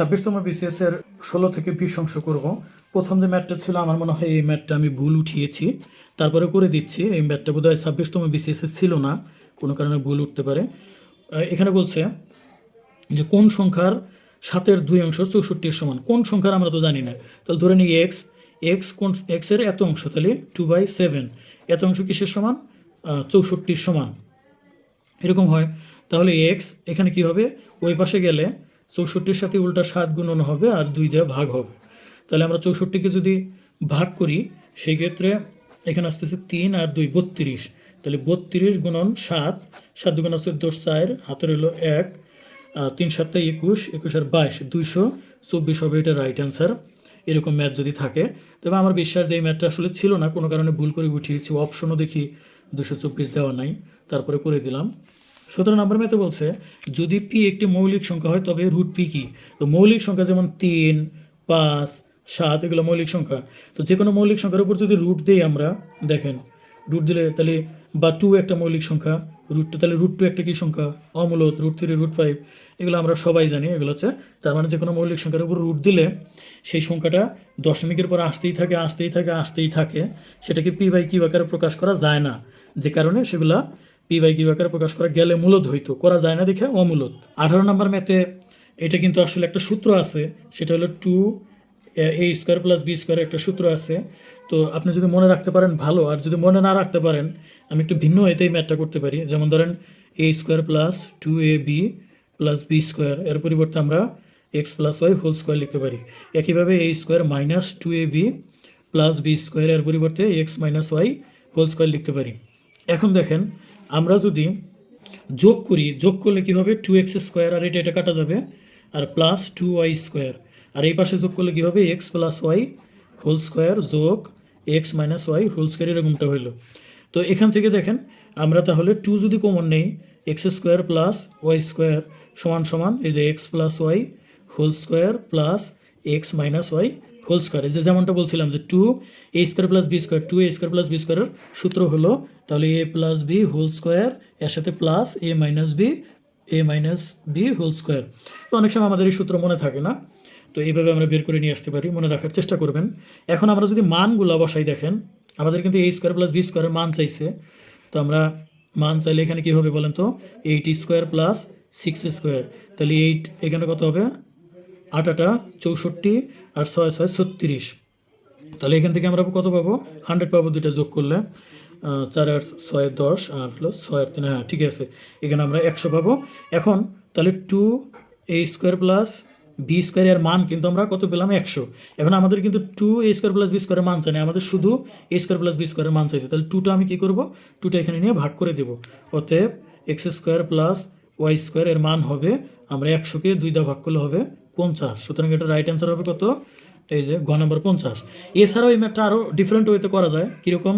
ছাব্বিশতম BCS এর ষোলো থেকে বিশ অংশ করব। প্রথম যে ম্যাটটা ছিল, আমার মনে হয় এই ম্যাটটা আমি ভুল উঠিয়েছি। তারপরে করে দিচ্ছি, এই ম্যাটটা বোধহয় ছাব্বিশতম বিসিএস ছিল না, কোনো কারণে ভুল উঠতে পারে। এখানে বলছে যে কোন সংখ্যার সাতের দুই অংশ চৌষট্টির সমান? কোন সংখ্যার আমরা তো জানি না। তাহলে ধরে নিই এক্স এক্স কোন এক্সের এত অংশ, তাহলে টু বাই সেভেন এত অংশ কিসের সমান? চৌষট্টির সমান। এরকম হয়। তাহলে এক্স এখানে কি হবে? ওই পাশে গেলে চৌষট্টির সাথে উল্টা সাত গুণন হবে আর দুই দিয়ে ভাগ হবে। তাহলে আমরা চৌষট্টিকে যদি ভাগ করি সেই ক্ষেত্রে এখানে আসতেছে তিন আর দুই বত্রিশ। তাহলে বত্রিশ গুণন সাত সাত দুগুণ আছে দশ চার, হাতের হলো এক তিন সাতটা একুশ একুশ আর বাইশ, দুইশো, চব্বিশ হবে এটা রাইট অ্যান্সার এরকম ম্যাথ যদি থাকে। তবে আমার বিশ্বাস যে এই ম্যাথটা আসলে ছিল না, কোনো কারণে ভুল করে উঠিয়েছি অপশনও দেখি, দুশো চব্বিশ দেওয়া নাই, তারপরে করে দিলাম। সতেরো নম্বর ম্যাথে বলছে, যদি পি একটি মৌলিক সংখ্যা হয়, তবে রুট পি কি? তো মৌলিক সংখ্যা যেমন তিন, পাঁচ, সাত, এগুলো মৌলিক সংখ্যা। তো যে কোনো মৌলিক সংখ্যার উপর যদি রুট দিই আমরা, দেখেন রুট দিলে তাহলে বা টু একটা মৌলিক সংখ্যা রুট টু তাহলে রুট টু একটা কী সংখ্যা? অমূলত রুট থ্রি রুট ফাইভ এগুলো আমরা সবাই জানি, এগুলো হচ্ছে, তার মানে যে কোনো মৌলিক সংখ্যার উপর রুট দিলে সেই সংখ্যাটা দশমিকের পর আসতেই থাকে আসতেই থাকে আসতেই থাকে। সেটাকে পি বাই কিউ আকারে প্রকাশ করা যায় না। যে কারণে সেগুলা পি বাই কিউ আকারে প্রকাশ করা গেলে মূলত হইতো, করা যায় না দেখে অমূলত। আঠারো নম্বর ম্যাথে এটা কিন্তু আসলে একটা সূত্র আছে, সেটা হলো two A square plus B square একটা সূত্র আছে। তো আপনি যদি মনে রাখতে পারেন ভালো, আর যদি মনে না রাখতে পারেন, আমি একটু ভিন্ন এতেই ম্যাথটা করতে পারি। যেমন ধরেন A square plus two A B plus B square এর পরিবর্তে আমরা X plus Y whole square লিখতে পারি। একইভাবে A square minus two A B plus B square এর পরিবর্তে X minus Y whole square লিখতে পারি। এখন দেখেন আমরা যদি যোগ করি, যোগ করলে কি হবে? টু এক্স স্কোয়ার আর এটা এটা কাটা যাবে। আর প্লাস টু ওয়াই স্কোয়ার আর এই পাশে যোগ করলে কি হবে? X plus Y whole square যোগ X minus Y whole square এরকমটা হইল। তো এখান থেকে দেখেন, আমরা তাহলে টু যদি কমন নেই X square plus Y square সমান সমান এই যে X plus Y whole square plus X minus Y whole square যে যেমনটা বলছিলাম যে two A square plus B square two A square plus B স্কোয়ারের সূত্র হলো, তাহলে A plus B whole square এর সাথে plus A minus B A minus B whole square তো অনেক সময় আমাদের এই সূত্র মনে থাকে না, তো এইভাবে আমরা বের করে নিয়ে আসতে পারি, মনে রাখার চেষ্টা করবেন। এখন আমরা যদি মানগুলো বসাই দেখেন, আমাদের কিন্তু এ স্কোয়ার প্লাস বি স্কোয়ারের মান চাইছে, তো আমরা মান চাইলে এখানে কী হবে বলেন তো? Eight square plus six square তাহলে এইট এখানে কত হবে? আট আটা চৌষট্টি আর ছয় ছয় ছত্রিশ। তাহলে এখান থেকে আমরা কত পাবো? হান্ড্রেড পাবো দুইটা যোগ করলে চার আর ছয় দশ আর হলো ছয় আর তিন। হ্যাঁ ঠিক আছে। এখানে আমরা একশো পাবো। এখন তাহলে two A square plus B স্কোয়ারের মান কিন্তু আমরা কত পেলাম? একশো। এখন আমাদের কিন্তু two A square plus B স্কোয়ারের মান চাই না। আমাদের শুধু এ স্কোয়ার প্লাস বি স্কোয়ারের মান চাইছে। তাহলে টুটা আমি কী করব? টুটা এখানে নিয়ে ভাগ করে দেবো। অতএব X square plus Y square এর মান হবে, আমরা একশোকে দুই দা ভাগ করলে হবে পঞ্চাশ। সুতরাং এটা রাইট অ্যান্সার হবে কত? এই যে গ নম্বর পঞ্চাশ। এছাড়াও এই ম্যাথটা আরও ডিফারেন্ট ওয়েতে করা যায়। কীরকম?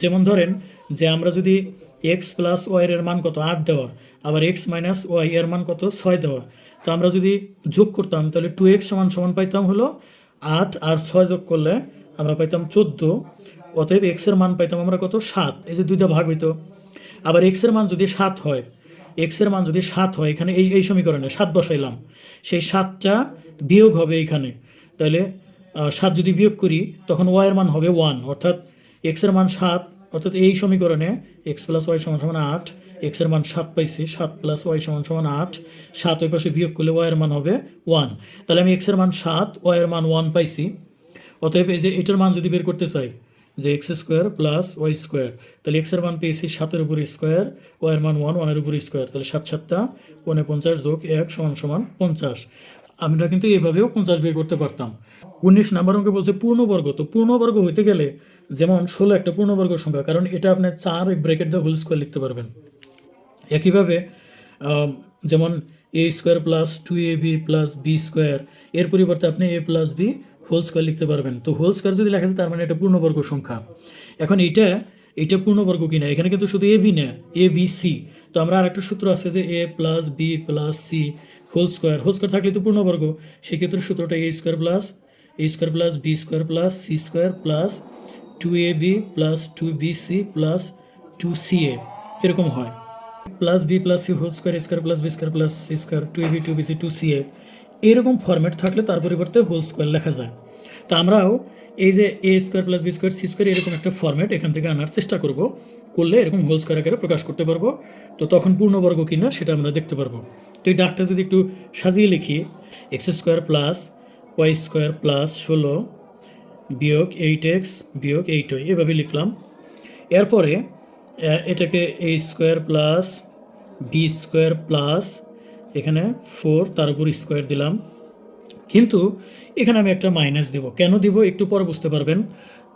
যেমন ধরেন যে আমরা যদি এক্স প্লাস ওয়াই এর মান কত? আট দেওয়া। আবার এক্স মাইনাস ওয়াই এর মান কত? ছয় দেওয়া। তো আমরা যদি যোগ করতাম, তাহলে টু এক্স সমান সমান পাইতাম হলো আট আর ছয় যোগ করলে আমরা পাইতাম চোদ্দ। অতএব এক্সের মান পাইতাম আমরা কত? সাত। এই যে দুইটা ভাগ হইতো। আবার এক্সের মান যদি সাত হয় এক্সের মান যদি সাত হয়, এখানে এই এই সমীকরণে সাত বসাইলাম, সেই সাতটা বিয়োগ হবে এইখানে তাহলে সাত যদি বিয়োগ করি, তখন ওয়াইয়ের মান হবে ওয়ান অর্থাৎ এক্সের মান সাত, অর্থাৎ এই সমীকরণে এক্স প্লাস ওয়াই সমান সমান আট এক্সের মান সাত পাইছি, সাত প্লাস ওয়াই সমান সমান আট, সাত ওই পাশে বিয়োগ করলে ওয়াইয়ের মান হবে ওয়ান তাহলে আমি এক্সের মান সাত ওয়াইয়ের মান ওয়ান পাইছি, অতএব এই যে এটার মান যদি বের করতে চাই যে X square plus Y square. তাহলে এক্সের মান পেয়েছি সাতের উপর স্কোয়ার ওয়াইয়ের মান ওয়ান, ওয়ানের উপর স্কোয়ার। তাহলে সাত সাতটা, ওয়ানে পঞ্চাশ যোগ এক সমান সমান পঞ্চাশ। আমরা কিন্তু এভাবেও পঞ্চাশ বের করতে পারতাম। উনিশ নাম্বার অঙ্কে বলছে পূর্ণবর্গ। তো পূর্ণবর্গ হইতে গেলে যেমন ষোলো একটা পূর্ণবর্গ সংখ্যা, কারণ এটা আপনি চার ব্রেকেট দিয়ে হোল স্কোয়ার লিখতে পারবেন। একইভাবে যেমন A square plus two A B plus B square এর পরিবর্তে আপনি A plus B whole square লিখতে পারবেন। তো হোল স্কোয়ার যদি লেখা যায়, তার মানে এটা পূর্ণবর্গ সংখ্যা। এখন এটা এটা পূর্ণবর্গ কিনা? এখানে কিন্তু শুধু এ বি না এ বি সি তো আমরা আরেকটা সূত্র আছে যে A plus B plus C whole square whole square থাকলে তো পূর্ণবর্গ। সেক্ষেত্রে সূত্রটা A square plus A square plus B square plus C square plus two A B plus two B C plus two C A এরকম হয়। Plus B plus C whole square square plus B square plus C square two A B two B C two C A এরকম format থাকলে তার পরিবর্তে whole square লেখা যায়। তো আমরাও এই যে A square plus B square C square এরকম একটা ফরম্যাট এখান থেকে আনার চেষ্টা করব। করলে এরকম হোল স্কোয়ার আকারে প্রকাশ করতে পারব। তো তখন পূর্ণবর্গ কিনা সেটা আমরা দেখতে পারব। তো এই ডাকটা যদি একটু সাজিয়ে লিখি X square plus Y square plus ষোলো বিয়োগ এইট এক্স বিয়োগ এইট ওয়াই এভাবে লিখলাম। এরপরে এটাকে A square plus B square plus এখানে ফোর তার উপর স্কোয়ার দিলাম। কিন্তু এখানে আমি একটা মাইনাস দেব। কেন দিব একটু পরে বুঝতে পারবেন।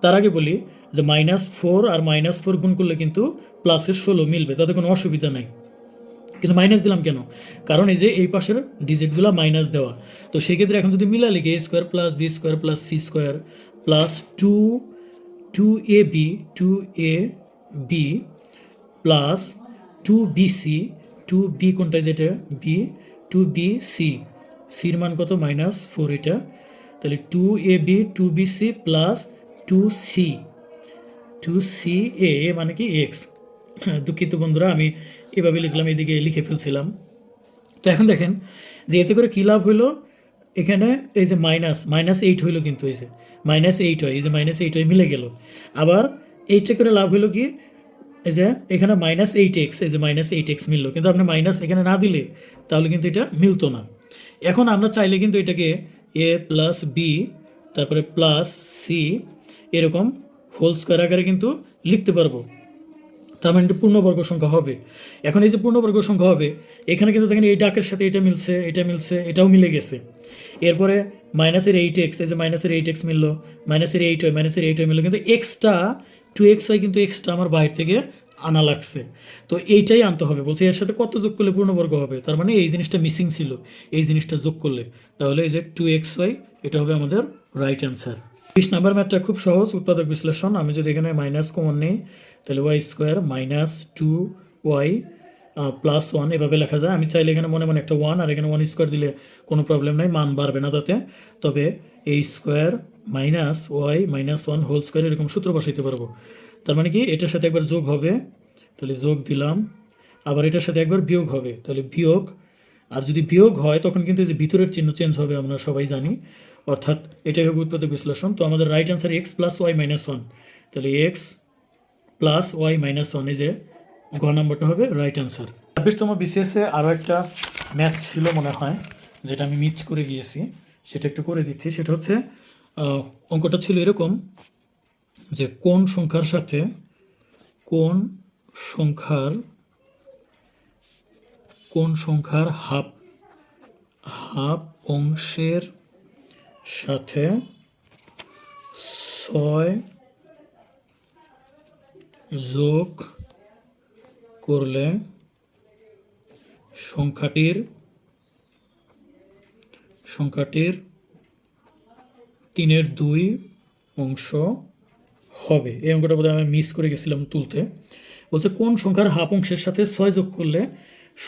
তার আগে বলি যে মাইনাস ফোর আর মাইনাস ফোর গুণ করলে কিন্তু প্লাসের ষোলো মিলবে। তাতে কোনো অসুবিধা নাই। কিন্তু মাইনাস দিলাম কেন? কারণ এই যে এই পাশের ডিজিটগুলো মাইনাস দেওয়া। তো সেক্ষেত্রে এখন যদি মিলা লিখি A square plus B square plus C square plus two two A B two A B plus two B C two B কোনটা যেটা? বি টু বি সি সির মান কত? মাইনাস ফোর এটা। তাহলে two A B two B C plus two C two C A মানে কি x দুঃখিত বন্ধুরা, আমি এভাবে লিখলাম, এদিকে লিখে ফেলছিলাম। তো এখন দেখেন, যে এতে করে কী লাভ হইল? এখানে এই যে মাইনাস মাইনাস এইট হইল কিন্তু এই যে। মাইনাস এইট হয়, এই যে মাইনাস এইট হয়, মিলে গেল। আবার এইটটা করে লাভ হইল কি? এই যে এখানে মাইনাস এইট এক্স এই যে মাইনাস এইট এক্স মিললো। কিন্তু আপনি মাইনাস এখানে না দিলে, তাহলে কিন্তু এটা মিলতো না। এখন আমরা চাইলে কিন্তু এটাকে এ প্লাস বি তারপরে প্লাস সি এরকম হোল স্কোয়ার আকারে কিন্তু লিখতে পারব। তার মানে এটা পূর্ণবর্গ সংখ্যা হবে। এখন এই যে পূর্ণবর্গ সংখ্যা হবে, এখানে কিন্তু দেখেন এই ডাকের সাথে এটা মিলছে এটা মিলছে, এটাও মিলে গেছে। এরপরে মাইনাসের এইট এক্স এই যে মাইনাসের এইট এক্স মিললো মাইনাসের এইট হয় মাইনাসের এইট হয় মিললো, কিন্তু এক্সট্রা টু এক্স হয় কিন্তু এক্সট্রা আমার বাইরে থেকে আনা লাগছে। তো এইটাই আনতে হবে। বলছে, এর সাথে কত যোগ করলে পূর্ণবর্গ হবে? তার মানে এই জিনিসটা মিসিং ছিল। এই জিনিসটা যোগ করলে। তাহলে এই যে টু এক্স ওয়াই এটা হবে আমাদের রাইট অ্যান্সার বিশ নাম্বার ম্যাথটা খুব সহজ, উৎপাদক বিশ্লেষণ। আমি যদি এখানে মাইনাস কমন নেই, তাহলে Y square minus two Y plus one এভাবে লেখা যায়। আমি চাইলে এখানে মনে মনে একটা ওয়ান আর এখানে ওয়ান স্কোয়ার দিলে কোনো প্রবলেম নাই, মান বাড়বে না তাতে। তবে এই square minus Y minus one whole square এরকম সূত্র বসাইতে পারব। তার মানে কি? এটার সাথে একবার যোগ হবে, তাহলে যোগ দিলাম। আবার এটার সাথে একবার বিয়োগ হবে, তাহলে বিয়োগ। আর যদি বিয়োগ হয়, তখন কিন্তু এই যে ভিতরের চিহ্ন চেঞ্জ হবে, আমরা সবাই জানি। অর্থাৎ এটাই হবে উৎপাদক বিশ্লেষণ। তো আমাদের right answer X plus Y minus one তাহলে X plus Y minus one এই যে গ নাম্বারটা হবে রাইট অ্যান্সার ছাব্বিশতম বিসিএসে আরও একটা ম্যাথ ছিল মনে হয়, যেটা আমি মিস করে গিয়েছি। সেটা একটু করে দিচ্ছি। সেটা হচ্ছে অঙ্কটা ছিল এরকম যে কোন সংখ্যার সাথে কোন সংখ্যার কোন সংখ্যার হাফ হাফ অংশের সাথে ছয় যোগ করলে সংখ্যাটির সংখ্যাটির তিনের দুই অংশ হবে। এই অঙ্কটা বোধহয় আমি মিস করে গেছিলাম তুলতে। বলছে, কোন সংখ্যার হাফ অংশের সাথে ছয় যোগ করলে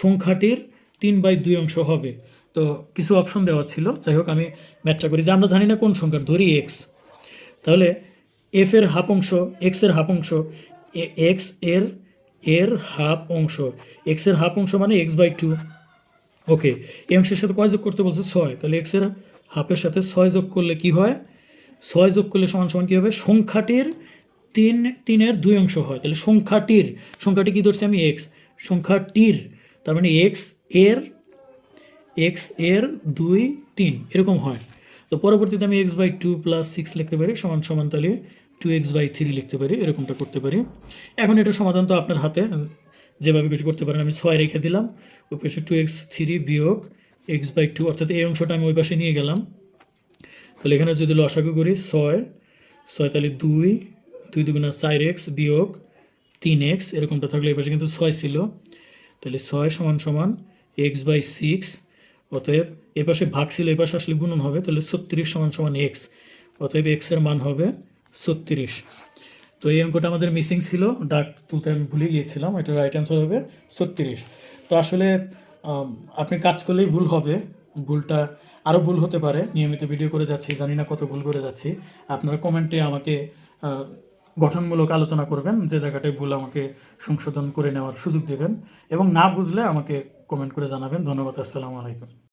সংখ্যাটির তিন বাই দুই অংশ হবে? তো কিছু অপশন দেওয়া ছিল। যাই হোক, আমি ম্যাথটা করি। যে আমরা জানি না কোন সংখ্যার, ধরি এক্স তাহলে এফ এর হাফ অংশ এক্সের হাফ অংশ এক্সের এর হাফ অংশ। এক্সের হাফ অংশ মানে এক্স বাই টু ওকে এই অংশের সাথে কয় যোগ করতে বলছে? ছয়। তাহলে এক্সের হাফের সাথে ছয় যোগ করলে কি হয়? ছয় যোগ করলে সমান সমান কী হবে? সংখ্যাটির তিন, তিনের দুই অংশ হয়। তাহলে সংখ্যাটির, সংখ্যাটি কী ধরছি আমি? এক্স সংখ্যাটির, তার মানে এক্সের এক্সের দুই, তিন, এরকম হয়। তো পরবর্তীতে আমি X by two plus six লিখতে পারি। সমান সমান তাহলে টু এক্স বাই থ্রি লিখতে পারি। এরকমটা করতে পারি। এখন এটা সমাধান তো আপনার হাতে। যেভাবে কিছু করতে পারেন। আমি ছয় রেখে দিলাম। ওই পাশে টু এক্স থ্রি বিয়োগ এক্স বাই টু অর্থাৎ এই অংশটা আমি ওই পাশে নিয়ে গেলাম। তাহলে এখানে যদি লসাগু করি, ছয় ছয় তাহলে দুই দুই দুগুণা চার এক্স বিয়োগ তিন এক্স, এরকমটা থাকলে এই পাশে কিন্তু ছয় ছিল। তাহলে ছয় সমান সমান এক্স বাই সিক্স, অতএব এ পাশে ভাগ ছিল, এ পাশে আসলে গুণন হবে, তাহলে ছত্রিশ সমান সমান এক্স, অতএব এক্সের মান হবে ছত্রিশ। তো এই অঙ্কটা আমাদের মিসিং ছিল, ডাক তুলতে আমি ভুলে গিয়েছিলাম, এটা রাইট অ্যান্সার হবে ছত্রিশ। তো আসলে আপনি কাজ করলেই ভুল হবে। ভুলটা আরও ভুল হতে পারে। নিয়মিত ভিডিও করে যাচ্ছি, জানি না কত ভুল করে যাচ্ছি। আপনারা কমেন্টে আমাকে গঠনমূলক আলোচনা করবেন, যে জায়গাটায় ভুল আমাকে সংশোধন করে নেওয়ার সুযোগ দেবেন। এবং না বুঝলে আমাকে কমেন্ট করে জানাবেন। ধন্যবাদ, আসসালামু আলাইকুম।